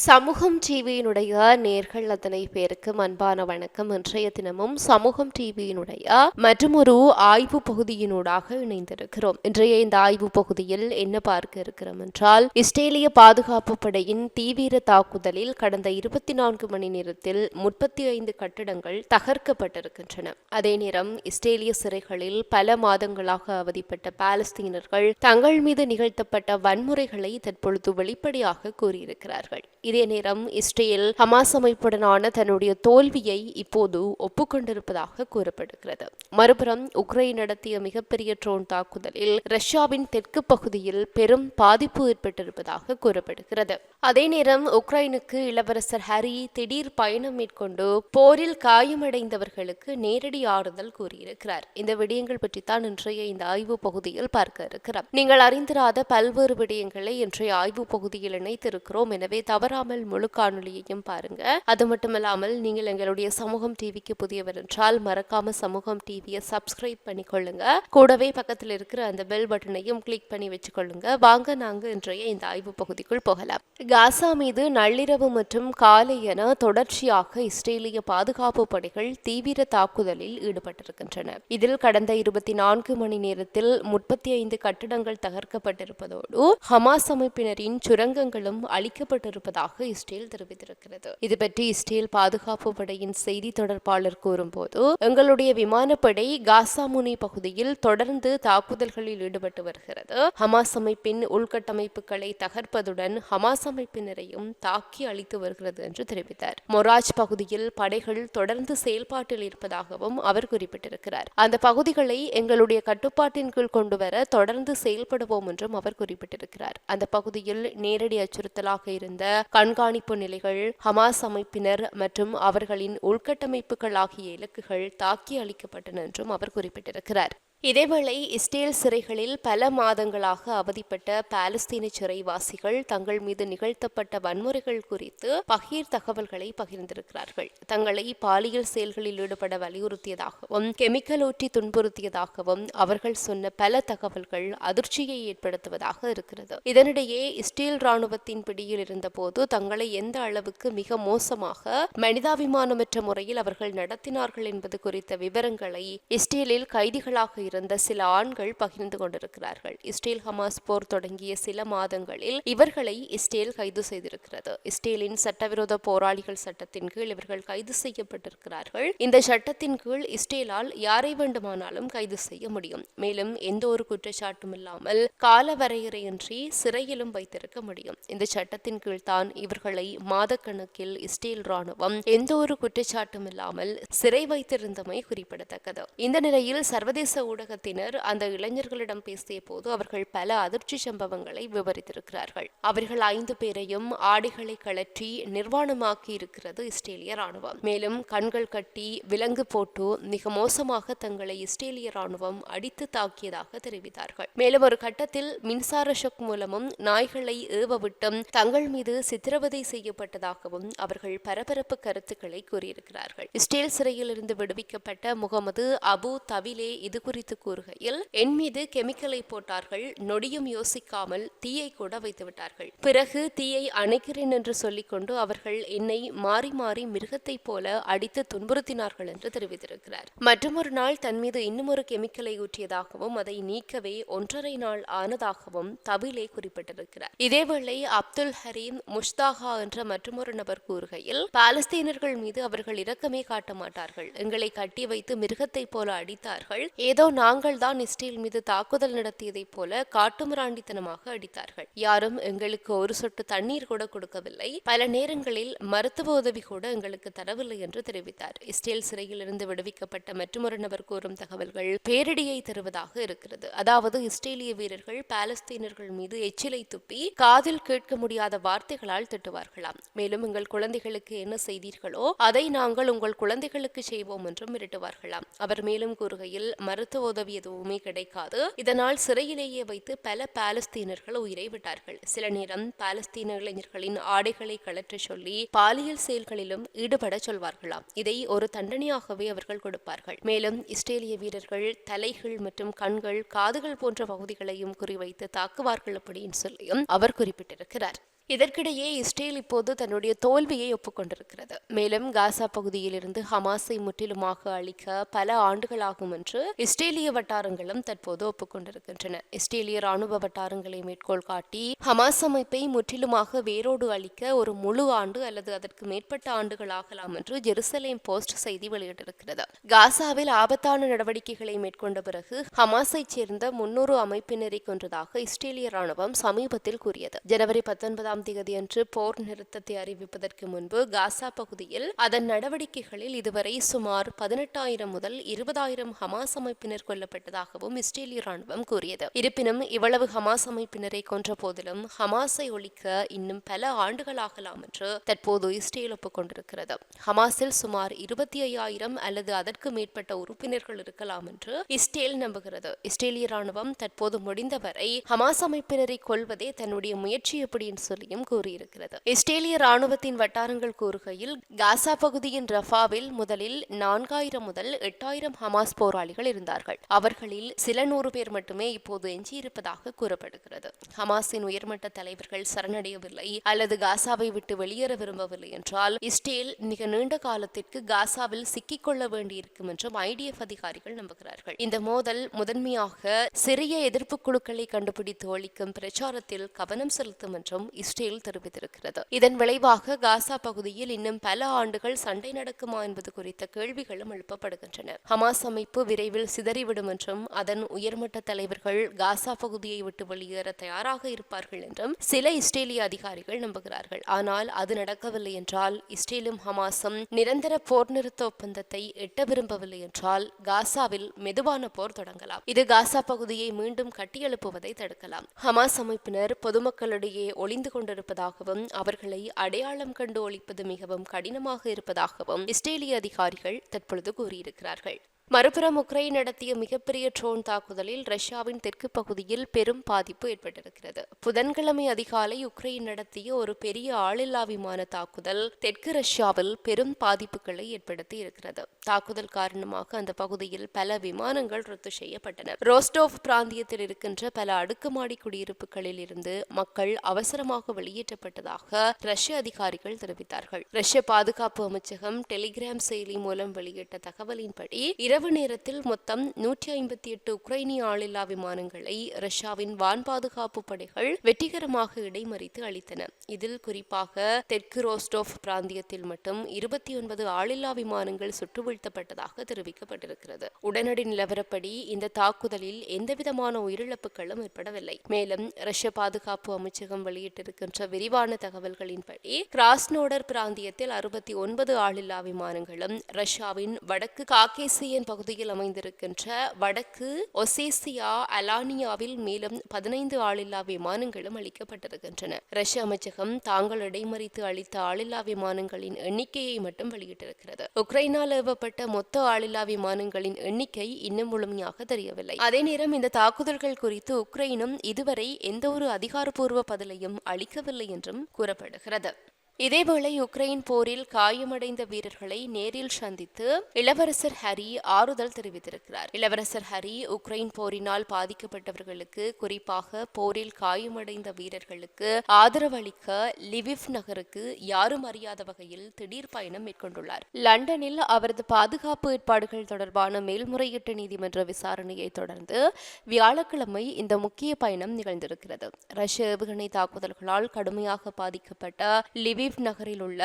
சமூகம் டிவியினுடைய நேர்கள் அத்தனை பேருக்கு அன்பான வணக்கம். இன்றைய தினமும் சமூகம் டிவியினுடைய மற்றொரு ஆய்வு பகுதியினூடாக இணைந்திருக்கிறோம். இன்றைய இந்த ஆய்வு பகுதியில் என்ன பார்க்க இருக்கிறோம் என்றால் இஸ்ரேலிய பாதுகாப்பு படையின் தீவிர தாக்குதலில் கடந்த இருபத்தி நான்கு மணி நேரத்தில் முப்பத்தி ஐந்து கட்டடங்கள் தகர்க்கப்பட்டிருக்கின்றன. அதே நேரம் இஸ்ரேலிய சிறைகளில் பல மாதங்களாக அவதிப்பட்ட பாலஸ்தீனர்கள் தங்கள் மீது நிகழ்த்தப்பட்ட வன்முறைகளை தற்பொழுது வெளிப்படையாக கூறியிருக்கிறார்கள். இதே நேரம் இஸ்ரேல் ஹமாஸ் அமைப்புடனான தன்னுடைய தோல்வியை இப்போது ஒப்புக்கொண்டிருப்பதாக கூறப்படுகிறது. மறுபுறம் உக்ரைன் நடத்திய மிகப்பெரிய ட்ரோன் தாக்குதலில் ரஷ்யாவின் தெற்கு பகுதியில் பெரும் பாதிப்பு ஏற்பட்டிருப்பதாக கூறப்படுகிறது. அதே நேரம் உக்ரைனுக்கு இளவரசர் ஹரி திடீர் பயணம் மேற்கொண்டு போரில் காயமடைந்தவர்களுக்கு நேரடி ஆறுதல் கூறியிருக்கிறார். இந்த விடயங்கள் பற்றித்தான் இன்றைய இந்த ஆய்வு பகுதியில் பார்க்க இருக்கிறோம். நீங்கள் அறிந்திராத பல்வேறு விடயங்களை இன்றைய ஆய்வு பகுதியில் இணைத்திருக்கிறோம். எனவே தவறாமல் முழு காணொலியையும் பாருங்க. அது மட்டுமல்லாமல் நீங்கள் எங்களுடைய சமூகம் டிவிக்கு புதியவர் என்றால் மறக்காம சமூகம் டிவியை சப்ஸ்கிரைப் பண்ணிக்கொள்ளுங்க. கூடவே பக்கத்தில் இருக்கிற அந்த பெல் பட்டனையும் கிளிக் பண்ணி வச்சுக்கொள்ளுங்க. வாங்க நாங்க இன்றைய இந்த ஆய்வு பகுதிக்குள் போகலாம். காசா மீது நள்ளிரவு மற்றும் காலை என தொடர்ச்சியாக இஸ்ரேலிய பாதுகாப்பு படைகள் தீவிர தாக்குதலில் ஈடுபட்டிருக்கின்றன. இதில் கடந்த இருபத்தி நான்கு மணி நேரத்தில் முப்பத்தி ஐந்து கட்டிடங்கள் தகர்க்கப்பட்டிருப்பதோடு ஹமாஸ் அமைப்பினரின் சுரங்கங்களும் அளிக்கப்பட்டிருப்பதாக இஸ்ரேல் தெரிவித்திருக்கிறது. இது பற்றி இஸ்ரேல் பாதுகாப்பு படையின் செய்தி தொடர்பாளர் கூறும்போது எங்களுடைய விமானப்படை காசா முனி பகுதியில் தொடர்ந்து தாக்குதல்களில் ஈடுபட்டு வருகிறது. ஹமாஸ் அமைப்பின் உள்கட்டமைப்புகளை தகர்ப்பதுடன் ஹமாஸ் அமைப்பினரையும் தாக்கி அளித்து வருகிறது என்று தெரிவித்தார். மொராஜ் பகுதியில் படைகள் தொடர்ந்து செயல்பாட்டில் இருப்பதாகவும் அவர் குறிப்பிட்டிருக்கிறார். அந்த பகுதிகளை எங்களுடைய கட்டுப்பாட்டின் கீழ் கொண்டு வர தொடர்ந்து செயல்படுவோம் என்றும் அவர் குறிப்பிட்டிருக்கிறார். அந்த பகுதியில் நேரடி அச்சுறுத்தலாக இருந்த கண்காணிப்பு நிலைகள் ஹமாஸ் அமைப்பினர் மற்றும் அவர்களின் உள்கட்டமைப்புகள் ஆகிய இலக்குகள் தாக்கி அளிக்கப்பட்டன என்றும் அவர் குறிப்பிட்டிருக்கிறார். இதேவேளை இஸ்ரேல் சிறைகளில் பல மாதங்களாக அவதிப்பட்ட பாலஸ்தீன சிறைவாசிகள் தங்கள் மீது நிகழ்த்தப்பட்ட வன்முறைகள் குறித்து பகீர் தகவல்களை பகிர்ந்திருக்கிறார்கள். தங்களை பாலியல் செயல்களில் ஈடுபட வலியுறுத்தியதாகவும் கெமிக்கல் ஊற்றி துன்புறுத்தியதாகவும் அவர்கள் சொன்ன பல தகவல்கள் அதிர்ச்சியை ஏற்படுத்துவதாக இருக்கிறது. இதனிடையே இஸ்ரேல் ராணுவத்தின் பிடியில் இருந்தபோது தங்களை எந்த அளவுக்கு மிக மோசமாக மனிதாபிமானமற்ற முறையில் அவர்கள் நடத்தினார்கள் என்பது குறித்த விவரங்களை இஸ்ரேலில் கைதிகளாக இருந்த சில ஆண்கள் பகிர்ந்து கொண்டிருக்கிறார்கள். இஸ்ரேல் ஹமாஸ் போர் தொடங்கிய சில மாதங்களில் இவர்களை இஸ்ரேல் கைது செய்திருக்கிறது. இஸ்ரேலின் சட்டவிரோத போராளிகள் சட்டத்தின் கீழ் இவர்கள் கைது செய்யப்பட்டிருக்கிறார்கள். இந்த சட்டத்தின் கீழ் இஸ்ரேலால் யாரை வேண்டுமானாலும் கைது செய்ய முடியும். மேலும் எந்த ஒரு குற்றச்சாட்டும் இல்லாமல் கால வரையறையின்றி சிறையிலும் வைத்திருக்க முடியும். இந்த சட்டத்தின் கீழ் தான் இவர்களை மாதக்கணக்கில் இஸ்ரேல் ராணுவம் எந்த ஒரு குற்றச்சாட்டும் இல்லாமல் சிறை வைத்திருந்தமை குறிப்பிடத்தக்கது. இந்த நிலையில் சர்வதேச ஊடக ஊடகத்தினர் அந்த இளைஞர்களிடம் பேசிய போது அவர்கள் பல அதிர்ச்சி சம்பவங்களை விவரித்திருக்கிறார்கள். அவர்கள் ஐந்து பேரையும் ஆடைகளை கழற்றி நிர்வாணமாக்கி இருக்கிறது இஸ்ரேலிய ராணுவம் மேலும் கண்கள் கட்டி விலங்கு போட்டு மிக மோசமாக தங்களை இஸ்ரேலிய ராணுவம் அடித்து தாக்கியதாக தெரிவித்தார்கள். மேலும் ஒரு கட்டத்தில் மின்சார ஷொக் மூலமும் நாய்களை ஏவவிட்டும் தங்கள் மீது சித்திரவதை செய்யப்பட்டதாகவும் அவர்கள் பரபரப்பு கருத்துக்களை கூறியிருக்கிறார்கள். இஸ்ரேல் சிறையில் இருந்து விடுவிக்கப்பட்ட முகமது அபு தவிலே இது குறித்து குறித்து கூறுகையில் என் மீது கெமிக்கலை போட்டார்கள் நொடியும் யோசிக்காமல் தீயை கூட வைத்து விட்டார்கள் பிறகு தீயை அணைக்கிறேன் என்று சொல்லிக்கொண்டு அவர்கள் என்னை மாறி மாறி மிருகத்தை போல அடித்து துன்புறுத்தினார்கள் என்று தெரிவித்திருக்கிறார். மற்றொரு நாள் தன் மீது இன்னும் ஒரு கெமிக்கலை ஊற்றியதாகவும் அதை நீக்கவே ஒன்றரை நாள் ஆனதாகவும் தவிலே குறிப்பிட்டிருக்கிறார். இதேவேளை அப்துல் ஹரீம் முஷ்தாகா என்ற மற்றொரு நபர் கூறுகையில் பாலஸ்தீனர்கள் மீது அவர்கள் இரக்கமே காட்ட மாட்டார்கள். எங்களை கட்டி வைத்து மிருகத்தை போல அடித்தார்கள். ஏதோ நாங்கள் தான் இஸ்ரேல் மீது தாக்குதல் நடத்தியதைப் போல காட்டுமிராண்டித்தனமாக அடித்தார்கள். யாரும் எங்களுக்கு ஒரு சொட்டு தண்ணீர் கூட கொடுக்கவில்லை. பல நேரங்களில் மருத்துவ உதவி கூட எங்களுக்கு தரவில்லை என்று தெரிவித்தார். இஸ்ரேல் சிறையில் இருந்து விடுவிக்கப்பட்ட மற்றொரு நபர் கூறும் தகவல்கள் பேரிடியை தருவதாக இருக்கிறது. அதாவது இஸ்ரேலிய வீரர்கள் பாலஸ்தீனர்கள் மீது எச்சிலை துப்பி காதில் கேட்க முடியாத வார்த்தைகளால் திட்டுவார்களாம். மேலும் எங்கள் குழந்தைகளுக்கு என்ன செய்தீர்களோ அதை நாங்கள் உங்கள் குழந்தைகளுக்கு செய்வோம் என்றும் மிரட்டுவார்களாம். அவர் மேலும் கூறுகையில் மருத்துவ உதவி எதுவுமே கிடைக்காது. இதனால் சிறையிலேயே வைத்து பல பாலஸ்தீனர்கள் உயிரை விட்டார்கள். சில நேரம் பாலஸ்தீன இளைஞர்களின் ஆடைகளை கலற்ற சொல்லி பாலியல் செயல்களிலும் ஈடுபட சொல்வார்களாம். இதை ஒரு தண்டனையாகவே அவர்கள் கொடுப்பார்கள். மேலும் இஸ்ரேலிய வீரர்கள் தலைகள் மற்றும் கண்கள் காதுகள் போன்ற பகுதிகளையும் குறிவைத்து தாக்குவார்கள் அப்படின்னு சொல்லியும் அவர் குறிப்பிட்டிருக்கிறார். இதற்கிடையே இஸ்ரேல் இப்போது தன்னுடைய தோல்வியை ஒப்புக்கொண்டிருக்கிறது. மேலும் காசா பகுதியிலிருந்து ஹமாஸை முற்றிலுமாக அழிக்க பல ஆண்டுகளாகும் என்று இஸ்ரேலிய வட்டாரங்களும் தற்போது ஒப்புக்கொண்டிருக்கின்றன. இஸ்ரேலிய ராணுவ வட்டாரங்களை மேற்கோள் காட்டி ஹமாஸ் அமைப்பை முற்றிலுமாக வேரோடு அழிக்க ஒரு முழு ஆண்டு அல்லது அதற்கு மேற்பட்ட ஆண்டுகள் ஆகலாம் என்று ஜெருசலேம் போஸ்ட் செய்தி வெளியிட்டிருக்கிறது. காசாவில் ஆபத்தான நடவடிக்கைகளை மேற்கொண்ட பிறகு ஹமாஸைச் சேர்ந்த முன்னூறு அமைப்பினரை கொன்றதாக இஸ்ரேலிய ராணுவம் சமீபத்தில் கூறியது. ஜனவரி பத்தொன்பதாம் தேதியன்று போர் நிறுத்தத்தை அறிவிப்பதற்கு முன்பு காசா பகுதியில் அதன் நடவடிக்கைகளில் இதுவரை சுமார் பதினெட்டாயிரம் முதல் இருபதாயிரம் ஹமாஸ் அமைப்பினர் கொல்லப்பட்டதாகவும் இஸ்ரேலிய ராணுவம் கூறியது. இருப்பினும் இவ்வளவு ஹமாஸ் அமைப்பினரை கொன்ற போதிலும் ஹமாஸை ஒழிக்க இன்னும் பல ஆண்டுகளாகலாம் என்று தற்போது இஸ்ரேல் ஒப்புக்கொண்டிருக்கிறது ஹமாஸில் சுமார் இருபத்தி ஐயாயிரம் அல்லது அதற்கு மேற்பட்ட உறுப்பினர்கள் இருக்கலாம் என்று இஸ்ரேல் நம்புகிறது. இஸ்ரேலிய ராணுவம் தற்போது முடிந்தவரை ஹமாஸ் அமைப்பினரை கொல்வதே தன்னுடைய முயற்சி எப்படின்னு சொல்லியும் கூறியிருக்கிறது. இஸ்ரேலிய ராணுவத்தின் வட்டாரங்கள் கூறுகையில் காசா பகுதியின் ரஃபாவில் முதலில் நான்காயிரம் முதல் எட்டாயிரம் ஹமாஸ் போராளிகள் இருந்தார்கள். அவர்களில் சில நூறு பேர் மட்டுமே இப்போது எஞ்சியிருப்பதாக கூறப்படுகிறது. ஹமாஸின் உயர்மட்ட தலைவர்கள் சரணடையவில்லை அல்லது காசாவை விட்டு வெளியேற விரும்பவில்லை என்றால் இஸ்ரேல் மிக நீண்ட காலத்திற்கு காசாவில் சிக்கிக்கொள்ள வேண்டியிருக்கும் என்றும் ஐடிஎஃப் அதிகாரிகள் நம்புகிறார்கள். இந்த மோதல் முதன்மையாக சிறிய எதிர்ப்பு குழுக்களை கண்டுபிடித்து ஒழிக்கும் பிரச்சாரத்தில் கவனம் செலுத்தும் என்றும் இஸ்ரேல் தெரிவித்திருக்கிறது. இதன் விளைவாக காசா பகுதியில் இன்னும் பல ஆண்டுகள் சண்டை நடக்குமா என்பது குறித்த கேள்விகளும் எழுப்பப்படுகின்றன. ஹமாஸ் அமைப்பு விரைவில் சிதறிவிடும் என்றும் அதன் உயர்மட்ட தலைவர்கள் காசா பகுதியை விட்டு வெளியேற தயாராக இருப்பார்கள் என்றும் சில இஸ்ரேலிய அதிகாரிகள் நம்புகிறார்கள். ஆனால் அது நடக்கவில்லை என்றால் இஸ்ரேலும் ஹமாஸும் நிரந்தர போர் நிறுத்த ஒப்பந்தத்தை எட்ட விரும்பவில்லை என்றால் காசாவில் மெதுவான போர் தொடங்கலாம். இது காசா பகுதியை மீண்டும் கட்டியெழுப்புவதை தடுக்கலாம். ஹமாஸ் அமைப்பினர் பொதுமக்களிடையே ஒளிந்து கொண்டிருப்பதாகவும் அவர்களை அடையாளம் கண்டு ஒழிப்பது மிகவும் கடினமாக இருப்பதாகவும் இஸ்ரேலிய அதிகாரிகள் தற்பொழுது கூறியிருக்கிறார்கள். மறுபுறம் உக்ரைன் நடத்திய மிகப்பெரிய ட்ரோன் தாக்குதலில் ரஷ்யாவின் தெற்கு பகுதியில் பெரும் பாதிப்பு ஏற்பட்டிருக்கிறது. புதன்கிழமை அதிகாலை உக்ரைன் நடத்திய ஒரு பெரிய ஆளில்லா விமான தாக்குதல் தெற்கு ரஷ்யாவில் பெரும் பாதிப்புகளை ஏற்படுத்தி இருக்கிறது. தாக்குதல் காரணமாக அந்த பகுதியில் பல விமானங்கள் ரத்து செய்யப்பட்டன. ரோஸ்டோவ் பிராந்தியத்தில் இருக்கின்ற பல அடுக்குமாடி குடியிருப்புகளில் இருந்து மக்கள் அவசரமாக வெளியேற்றப்பட்டதாக ரஷ்ய அதிகாரிகள் தெரிவித்தார்கள். ரஷ்ய பாதுகாப்பு அமைச்சகம் டெலிகிராம் செயலி மூலம் வெளியிட்ட தகவலின்படி இரவு நேரத்தில் மொத்தம் நூற்றி ஐம்பத்தி எட்டு உக்ரைனிய ஆளில்லா விமானங்களை ரஷ்யாவின் வான் பாதுகாப்பு படைகள் வெற்றிகரமாக இடைமறித்து அளித்தன. இதில் குறிப்பாக தெற்கு ரோஸ்டோஃப் பிராந்தியத்தில் மட்டும் இருபத்தி ஒன்பது ஆளில்லா விமானங்கள் சுட்டு வீழ்த்தப்பட்டதாக தெரிவிக்கப்பட்டிருக்கிறது. உடனடி நிலவரப்படி இந்த தாக்குதலில் எந்தவிதமான உயிரிழப்புகளும் ஏற்படவில்லை. மேலும் ரஷ்ய பாதுகாப்பு அமைச்சகம் வெளியிட்டிருக்கின்ற விரிவான தகவல்களின்படி கிராஸ்னோடர் பிராந்தியத்தில் அறுபத்தி ஒன்பது ஆளில்லா விமானங்களும் ரஷ்யாவின் வடக்கு யூக்ரைன் பகுதியில் அமைந்திருக்கின்ற வடக்கு ஒசேசியா அலானியாவில் மேலும் பதினைந்து ஆளில்லா விமானங்களும் அளிக்கப்பட்டிருக்கின்றன. ரஷ்ய அமைச்சகம் தாங்கள் இடைமறித்து அளித்த ஆளில்லா விமானங்களின் எண்ணிக்கையை மட்டும் வெளியிட்டிருக்கிறது. உக்ரைனால் ஏவப்பட்ட மொத்த ஆளில்லா விமானங்களின் எண்ணிக்கை இன்னும் முழுமையாக தெரியவில்லை. அதே நேரம் இந்த தாக்குதல்கள் குறித்து உக்ரைனும் இதுவரை எந்த ஒரு அதிகாரப்பூர்வ பதிலையும் அளிக்கவில்லை என்றும் கூறப்படுகிறது. இதேவேளை உக்ரைன் போரில் காயமடைந்த வீரர்களை நேரில் சந்தித்து இளவரசர் ஹரி ஆறுதல் தெரிவித்திருக்கிறார். இளவரசர் ஹரி உக்ரைன் போரினால் பாதிக்கப்பட்டவர்களுக்கு குறிப்பாக போரில் காயமடைந்த வீரர்களுக்கு ஆதரவளிக்க லிவிவ் நகருக்கு யாரும் அறியாத வகையில் திடீர் பயணம் மேற்கொண்டுள்ளார். லண்டனில் அவரது பாதுகாப்பு ஏற்பாடுகள் தொடர்பான மேல்முறையீட்டு நீதிமன்ற விசாரணையை தொடர்ந்து வியாழக்கிழமை இந்த முக்கிய பயணம் நிகழ்ந்திருக்கிறது. ரஷ்ய ஏவுகணை தாக்குதல்களால் கடுமையாக பாதிக்கப்பட்ட லிவிவ் நகரில் உள்ள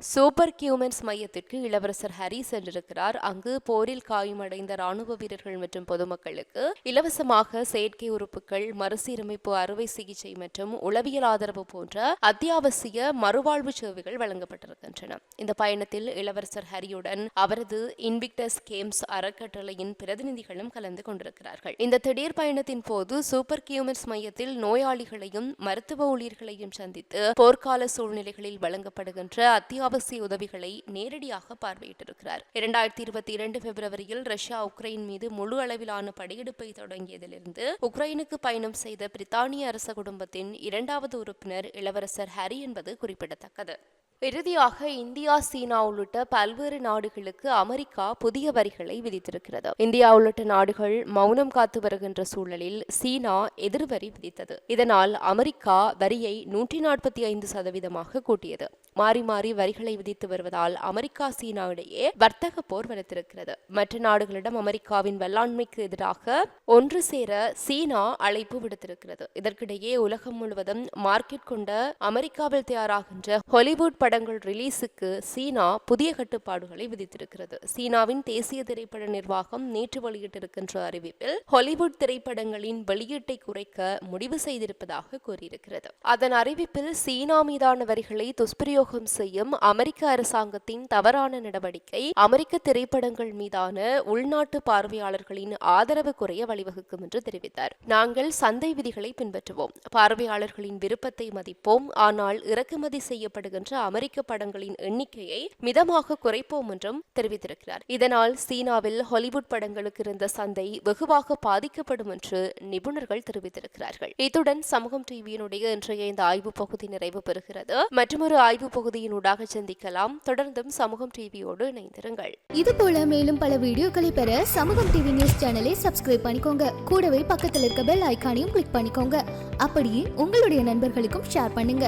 சூப்பர் கியூமன்ஸ் மையத்திற்கு இளவரசர் ஹரி சென்றிருக்கிறார். அங்கு போரில் காயமடைந்த ராணுவ வீரர்கள் மற்றும் பொதுமக்களுக்கு இலவசமாக செயற்கை உறுப்புகள் மறுசீரமைப்பு அறுவை சிகிச்சை மற்றும் உளவியல் ஆதரவு போன்ற அத்தியாவசிய மறுவாழ்வு சேவைகள் வழங்கப்பட்டிருக்கின்றன. இந்த பயணத்தில் இளவரசர் ஹரியுடன் அவரது இன்விக்டஸ் கேம்ஸ் அறக்கட்டளையின் பிரதிநிதிகளும் கலந்து கொண்டிருக்கிறார்கள். இந்த திடீர் பயணத்தின் போது சூப்பர் கியூமன்ஸ் மையத்தில் நோயாளிகளையும் மருத்துவ ஊழியர்களையும் சந்தித்து போர்க்கால சூழ்நிலைகளில் வழங்கப்படுகின்ற அத்தியாவசிய அத்தியாவசிய உதவிகளை நேரடியாக பார்வையிட்டிருக்கிறார். இரண்டாயிரத்தி இருபத்தி இரண்டு பிப்ரவரியில் ரஷ்யா உக்ரைன் மீது முழு அளவிலான படையெடுப்பை தொடங்கியதிலிருந்து உக்ரைனுக்கு பயணம் செய்த பிரித்தானிய அரச குடும்பத்தின் இரண்டாவது உறுப்பினர் இளவரசர் ஹரி என்பது குறிப்பிடத்தக்கது. இறுதியாக இந்தியா சீனா உள்ளிட்ட பல்வேறு நாடுகளுக்கு அமெரிக்கா புதிய வரிகளை விதித்திருக்கிறது. இந்தியா உள்ளிட்ட நாடுகள் மௌனம் காத்து வருகின்ற சூழலில் சீனா எதிர்வரி விதித்தது. இதனால் அமெரிக்கா வரியை நூற்றி நாற்பத்தி ஐந்து சதவீதமாக கூட்டியது. மாறி மாறி வரிகளை விதித்து வருவதால் அமெரிக்கா சீனா இடையே வர்த்தக போர் வலுத்திருக்கிறது மற்ற நாடுகளிடம் அமெரிக்காவின் வெள்ளாண்மைக்கு எதிராக ஒன்று சேர சீனா அழைப்பு விடுத்திருக்கிறது. இதற்கிடையே உலகம் முழுவதும் மார்க்கெட் கொண்ட அமெரிக்காவில் தயாராகின்ற ஹாலிவுட் திரைப்படங்கள் ரிலீஸுக்கு சீனா புதிய கட்டுப்பாடுகளை விதித்திருக்கிறது. சீனாவின் தேசிய திரைப்பட நிர்வாகம் நேற்று வெளியிட்டிருக்கின்ற அறிவிப்பில் ஹாலிவுட் திரைப்படங்களின் வெளியீட்டை குறைக்க முடிவு செய்திருப்பதாக கூறியிருக்கிறது. அதன் அறிவிப்பில் சீனா மீதான வரிகளை துஷ்பிரயோகம் செய்யும் அமெரிக்க அரசாங்கத்தின் தவறான நடவடிக்கை அமெரிக்க திரைப்படங்கள் மீதான உள்நாட்டு பார்வையாளர்களின் ஆதரவு குறைய வழிவகுக்கும் என்று தெரிவித்தார். நாங்கள் சந்தை விதிகளை பின்பற்றுவோம். பார்வையாளர்களின் விருப்பத்தை மதிப்போம். ஆனால் இறக்குமதி செய்யப்படுகின்ற அமெரிக்க படங்களின் எண்ணிக்கையை மிதமாக குறைப்போம் என்றும் தெரிவித்திருக்கிறார். இதனால் சீனாவில் ஹாலிவுட் படங்களுக்கு இருந்த சந்தை வெகுவாக பாதிக்கப்படும் என்று நிபுணர்கள் தெரிவித்திருக்கிறார்கள். இத்துடன் சமூகம் டிவியினுடைய இன்றைய இந்த ஆய்வு பகுதி நிறைவு பெறுகிறது. மற்றொரு ஆய்வு பகுதியினூடாக சந்திக்கலாம். தொடர்ந்தும் சமூகம் டிவியோடு இணைந்திருங்கள். இது போல மேலும் பல வீடியோக்களை பெற சமூகம் டிவி நியூஸ் சேனலை சப்ஸ்கிரைப் பண்ணிக்கோங்க. கூடவே பக்கத்தில் இருக்க பெல் ஐக்கானையும் கிளிக் பண்ணிக்கோங்க. அப்படியே உங்களுடைய நண்பர்களுக்கும் ஷேர் பண்ணுங்க.